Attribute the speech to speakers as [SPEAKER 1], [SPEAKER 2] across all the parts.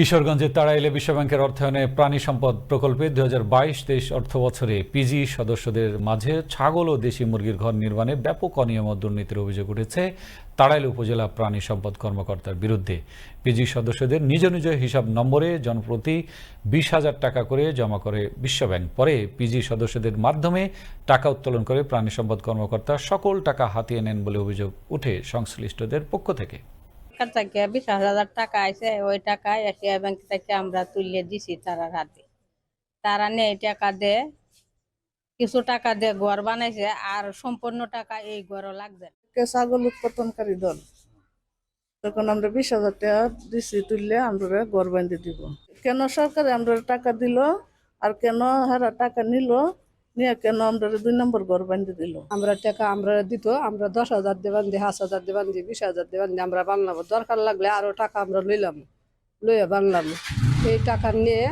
[SPEAKER 1] কিশোরগঞ্জের তাড়াইলে বিশ্বব্যাংকের অর্থায়নে প্রাণী সম্পদ প্রকল্পে দুই হাজার বাইশ তেইশ অর্থ বছরে পিজি সদস্যদের মাঝে ছাগল ও দেশি মুরগির ঘর নির্মাণে ব্যাপক অনিয়ম ও দুর্নীতির অভিযোগ উঠেছে তাড়াইল উপজেলা প্রাণী সম্পদ কর্মকর্তার বিরুদ্ধে। পিজি সদস্যদের নিজ নিজ হিসাব নম্বরে জনপ্রতি বিশ হাজার টাকা করে জমা করে বিশ্বব্যাংক। পরে পিজি সদস্যদের মাধ্যমে টাকা উত্তোলন করে প্রাণী সম্পদ কর্মকর্তা সকল টাকা হাতিয়ে নেন বলে অভিযোগ উঠে সংশ্লিষ্টদের পক্ষ থেকে।
[SPEAKER 2] সরকার থেকে বিশ হাজার টাকা আইছে, ওই টাকা এশিয়া ব্যাংক থেকে আমরা তুলে দিছি তারার হাতে তারা নেই টাকা দে, কিছু টাকা দিয়ে ঘর বানাইছে, আর সম্পূর্ণ টাকা এই ঘরও লাগবে
[SPEAKER 3] ছাগল উৎপাদনকারী দল, তখন আমরা বিশ হাজার টাকা দিছি তুললে আমরা ঘর বান্ধে দিব। কেন সরকার আমরা টাকা দিল, আর কেন হারা টাকা নিল নিয়ে কেন আমরা দুই নম্বর ঘর বান্ধে দিল?
[SPEAKER 4] আমরা টাকা আমরা দিত আমরা দশ হাজার দেবান দি পাঁচ হাজার দেবান দি বিশ হাজার দেবান দি আমরা বানলাম দরকার লাগলে আরও টাকা আমরা লইলাম লইয়া বানলাম। এই টাকা নিয়ে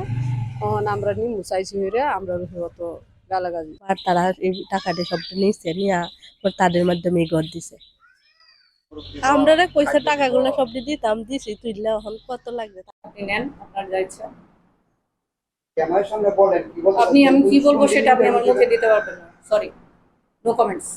[SPEAKER 4] তখন আমরা নিমু চাইছি হইরে আমরা অত গালাগালি।
[SPEAKER 5] আর তারা এই টাকাটা সবটা নিচ্ছে নিয়ে তাদের মাধ্যমে ঘর দিছে। আমরা কইছে টাকাগুলো সব দিতাম দিছি তুইলে এখন কত লাগবে?
[SPEAKER 6] নেন আপনার
[SPEAKER 7] ক্যামেরার সামনে বলেন কি বলব?
[SPEAKER 6] আপনি আমি কি বলব সেটা আপনি আমার মুখে দিতে পারবেন না। Sorry no comments